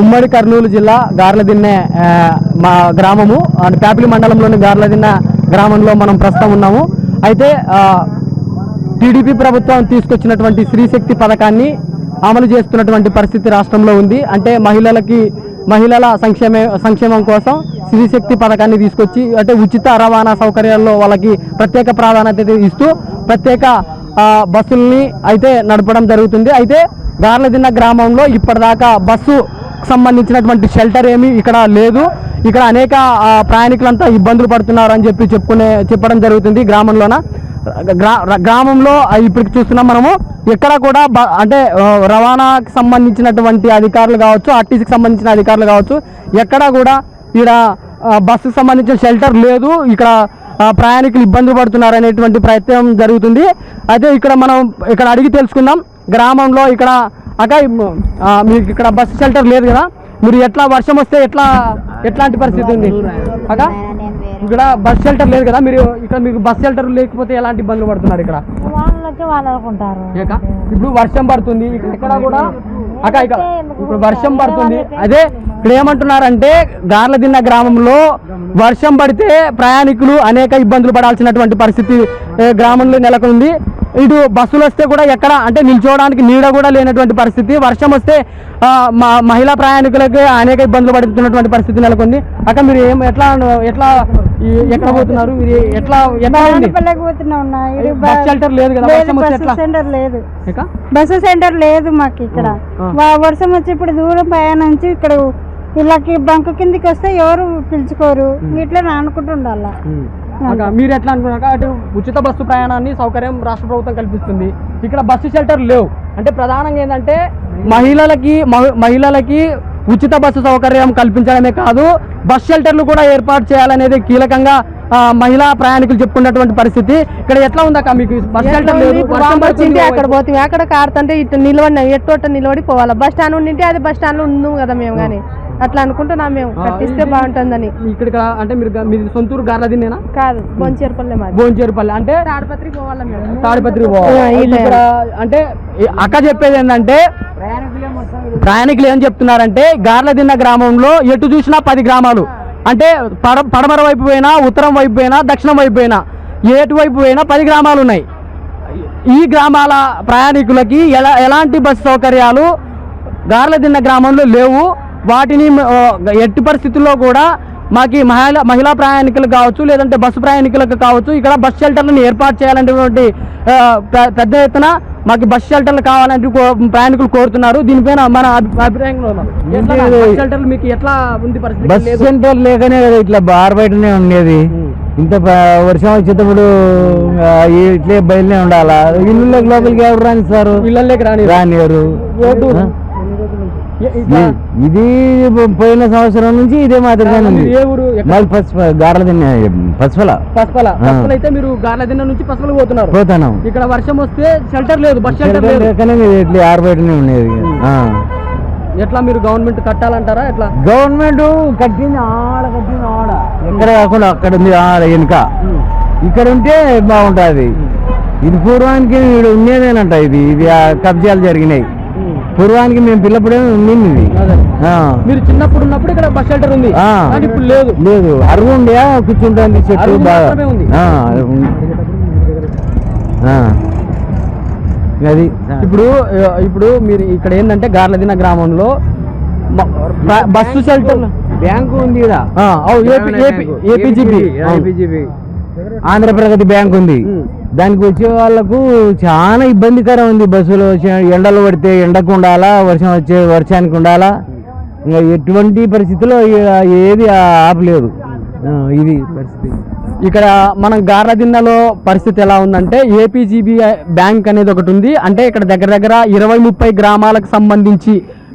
ఉమ్మడి కర్నూలు జిల్లా గార్లదిన్నె మా గ్రామము అండ్ ప్యాపిలి మండలంలోని గార్లదిన్నె గ్రామంలో మనం ప్రస్తుతం ఉన్నాము. అయితే టీడీపీ ప్రభుత్వం తీసుకొచ్చినటువంటి స్త్రీశక్తి పథకాన్ని అమలు చేస్తున్నటువంటి పరిస్థితి రాష్ట్రంలో ఉంది. అంటే మహిళలకి మహిళల సంక్షేమ సంక్షేమం కోసం స్త్రీశక్తి పథకాన్ని తీసుకొచ్చి అంటే ఉచిత రవాణా సౌకర్యాల్లో వాళ్ళకి ప్రత్యేక ప్రాధాన్యత ఇస్తూ ప్రత్యేక బస్సుల్ని అయితే నడపడం జరుగుతుంది. అయితే గార్లదిన్న గ్రామంలో ఇప్పటిదాకా బస్సు సంబంధించినటువంటి షెల్టర్ ఏమీ ఇక్కడ లేదు. ఇక్కడ అనేక ప్రయాణికులంతా ఇబ్బందులు పడుతున్నారు అని చెప్పి చెప్పుకునే చెప్పడం జరుగుతుంది గ్రామంలోన. గ్రా గ్రామంలో ఇప్పటికి చూస్తున్నాం మనము. ఎక్కడ కూడా అంటే రవాణాకి సంబంధించినటువంటి అధికారులు కావచ్చు ఆర్టీసీకి సంబంధించిన అధికారులు కావచ్చు ఎక్కడ కూడా ఇక్కడ బస్సుకు సంబంధించిన షెల్టర్ లేదు. ఇక్కడ ప్రయాణికులు ఇబ్బందులు పడుతున్నారు అనేటువంటి ప్రయత్నం జరుగుతుంది. అయితే ఇక్కడ మనం ఇక్కడ అడిగి తెలుసుకుందాం. గ్రామంలో ఇక్కడ అక్క మీకు ఇక్కడ బస్సు షెల్టర్ లేదు కదా? మీరు ఎట్లా వర్షం వస్తే ఎట్లా ఎట్లాంటి పరిస్థితి ఉంది? అక్క ఇక్కడ బస్ షెల్టర్ లేదు కదా? మీరు ఇక్కడ మీకు బస్ షెల్టర్ లేకపోతే ఎలాంటి ఇబ్బందులు పడుతున్నారు ఇక్కడ? ఇప్పుడు వర్షం పడుతుంది ఇక్కడ కూడా అక్క ఇక్కడ ఇప్పుడు వర్షం పడుతుంది. అదే ఇక్కడ ఏమంటున్నారంటే గార్లదిన్న గ్రామంలో వర్షం పడితే ప్రయాణికులు అనేక ఇబ్బందులు పడాల్సినటువంటి పరిస్థితి గ్రామంలో నెలకొంది. ఇటు బస్సులు వస్తే కూడా ఎక్కడ అంటే నిల్చోవడానికి నీడ కూడా లేనటువంటి పరిస్థితి. వర్షం వస్తే మహిళా ప్రయాణికులకి అనేక ఇబ్బందులు పడుతున్నటువంటి పరిస్థితి నెలకొంది. అక్క మీరు ఏం ఎట్లా ఎట్లా ఎక్కడ పోతున్నారు? మీరు ఎట్లా ఎట్లా బస్ షెల్టర్ లేదు కదా? లేదు, వర్షం వస్తే బస్సు ఎట్లా? సెంటర్ లేదు? బస్సు సెంటర్ లేదు మాకు ఇక్కడ. వర్షం వచ్చి ఇప్పుడు దూరం ప్రయాణించి ఇక్కడ వీళ్ళకి బంకు కిందికి వస్తే ఎవరు పిలుచుకోరు. ఇట్లా అక్క, మీరు ఎట్లా అనుకున్నాక అటు ఉచిత బస్సు ప్రయాణాన్ని సౌకర్యం రాష్ట్ర ప్రభుత్వం కల్పిస్తుంది. ఇక్కడ బస్సు షెల్టర్ లేవు. అంటే ప్రధానంగా ఏంటంటే మహిళలకి మహి- మహిళలకి ఉచిత బస్సు సౌకర్యం కల్పించడమే కాదు బస్ షెల్టర్లు కూడా ఏర్పాటు చేయాలనేది కీలకంగా మహిళా ప్రయాణికులు చెప్పుకున్నటువంటి పరిస్థితి. ఇక్కడ ఎట్లా ఉందక్క మీకు బస్ షెల్టర్ లేదు? వచ్చింటే అక్కడ పోతే? అక్కడ కారుతుంటే ఇటు నిలబడినా. ఎట్టు అట్ట నిలబడి పోవాలి బస్ స్టాండ్ ఉండింటే అది బస్ స్టాండ్లో ఉన్నాం కదా మేము కానీ. అట్లా అనుకుంటున్నాం మేము కట్టిస్తే బాగుంటుందని. ఇక్కడ అంటే మీరు మీది సొంతూరు గార్లదిన్నేనా కాదు బొంచేరుపల్లె మాది. భోంచేరుపల్లి అంటే తాడపత్రి పోవాలా మేము? తాడిపత్రి పోవాలి. అంటే అక్క చెప్పేది ఏంటంటే ప్రయాణికులు ఏం చెప్తున్నారంటే గార్లదిన్న గ్రామంలో ఎటు చూసినా పది గ్రామాలు. అంటే పడ పడమర వైపు పోయినా ఉత్తరం వైపు పోయినా దక్షిణం వైపు పోయినా ఏటు వైపు పోయినా పది గ్రామాలు ఉన్నాయి. ఈ గ్రామాల ప్రయాణికులకి ఎలా ఎలాంటి బస్సు సౌకర్యాలు గార్లదిన్న గ్రామంలో లేవు. వాటిని ఎట్టి పరిస్థితుల్లో కూడా మాకి మహిళా మహిళా ప్రయాణికులకు కావచ్చు లేదంటే బస్సు ప్రయాణికులకు కావచ్చు ఇక్కడ బస్ షెల్టర్లను ఏర్పాటు చేయాలనేటువంటి పెద్ద ఎత్తున మాకు బస్ షెల్టర్లు కావాలంటే ప్రయాణికులు కోరుతున్నారు. దీనిపైన మన అభి- అభిప్రాయంలో. ఎట్లా బస్ షెల్టర్లు మీకు ఎట్లా ఉంది పరిస్థితి? బస్ లేదు. సెంటర్ లేకనే కదా ఇట్లా బార్ బయటనే ఉండేది. ఇంత వర్షం వచ్చేటప్పుడు ఇట్లే బయలునే ఉండాలా? ఇల్లు లోపలికి ఎవరు రానిస్తారు ఇళ్ళల్లోకి రాని రానియరు రోడ్డు ఇది పోయిన సంవత్సరం నుంచి ఇదే మాదిరిగానే ఉంది. ఏ ఊరు? మళ్ళీ పసుపు గార్ల తిన్న పసుపల? పసపల. పసపల అయితే మీరు గార్లదిన్న నుంచి పసపల పోతున్నారు. పోతాను ఇక్కడ వర్షం వస్తే షెల్టర్ లేదు బస్ షెల్టర్ లేదు. ఇట్లా ఆరు బయటనే ఉండేది. ఎట్లా మీరు గవర్నమెంట్ కట్టాలంటారా ఎట్లా? గవర్నమెంట్ కట్టింది ఆడ కట్టింది ఆడ. ఎక్కడ కాకుండా అక్కడ ఉంది ఆడ వెనుక. ఇక్కడ ఉంటే బాగుంటుంది. ఇది పూర్వానికి ఉండేదేనంట ఇది ఇది కబ్జాలు జరిగినాయి. పూర్వానికి మేము పిల్లప్పుడే ఉండింది ఇది. మీరు చిన్నప్పుడు ఉన్నప్పుడు ఇక్కడ బస్ షెల్టర్ ఉంది. ఇప్పుడు లేదు. లేదు. అరుగు ఉండే కూర్చుంటుంది చెట్టు బాగా. అది ఇప్పుడు ఇప్పుడు మీరు ఇక్కడ ఏంటంటే గార్లదిన గ్రామంలో బస్సు షెల్టర్ బ్యాంకు ఉంది ఏపీజీపీ. ఆంధ్రప్రగతి బ్యాంక్ ఉంది. దానికి వచ్చే వాళ్ళకు చాలా ఇబ్బందికరం ఉంది బస్సులో ఎండలు పడితే ఎండకు ఉండాలా వర్షం వచ్చే వర్షానికి ఉండాలా? ఇంకా ఎటువంటి పరిస్థితిలో ఏది ఆపలేదు. ఇది పరిస్థితి. ఇక్కడ మనం గార్లదిన్నలో పరిస్థితి ఎలా ఉందంటే ఏపీజీబీ బ్యాంక్ అనేది ఒకటి ఉంది. అంటే ఇక్కడ దగ్గర దగ్గర ఇరవై ముప్పై గ్రామాలకు సంబంధించి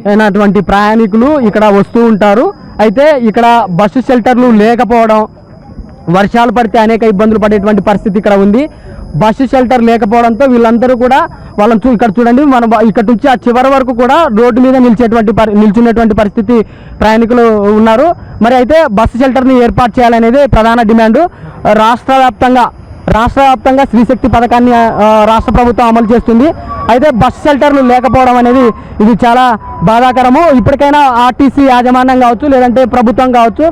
అయినటువంటి ప్రయాణికులు ఇక్కడ వస్తూ ఉంటారు. అయితే ఇక్కడ బస్సు షెల్టర్లు లేకపోవడం వర్షాలు పడితే అనేక ఇబ్బందులు పడేటువంటి పరిస్థితి ఇక్కడ ఉంది. బస్సు షెల్టర్ లేకపోవడంతో వీళ్ళందరూ కూడా వాళ్ళని ఇక్కడ చూడండి మనం ఇక్కడ నుంచి ఆ చివరి వరకు కూడా రోడ్డు మీద నిలిచేటువంటి పరి పరిస్థితి ప్రయాణికులు ఉన్నారు. మరి అయితే బస్సు షెల్టర్ని ఏర్పాటు చేయాలనేది ప్రధాన డిమాండ్. రాష్ట్ర వ్యాప్తంగా రాష్ట్ర వ్యాప్తంగా స్త్రీశక్తి పథకాన్ని రాష్ట్ర ప్రభుత్వం అమలు చేస్తుంది. అయితే బస్ షెల్టర్లు లేకపోవడం అనేది ఇది చాలా బాధాకరము. ఇప్పటికైనా ఆర్టీసీ యాజమాన్యం కావచ్చు లేదంటే ప్రభుత్వం కావచ్చు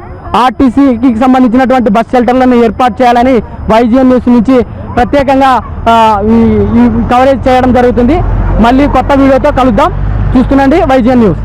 ఆర్టీసీకి సంబంధించినటువంటి బస్ షెల్టర్లను ఏర్పాటు చేయాలని వైజిఎన్ న్యూస్ నుంచి ప్రత్యేకంగా ఈ కవరేజ్ చేయడం జరుగుతుంది. మళ్ళీ కొత్త వీడియోతో కలుద్దాం. చూస్తుండండి వైజిఎన్ న్యూస్.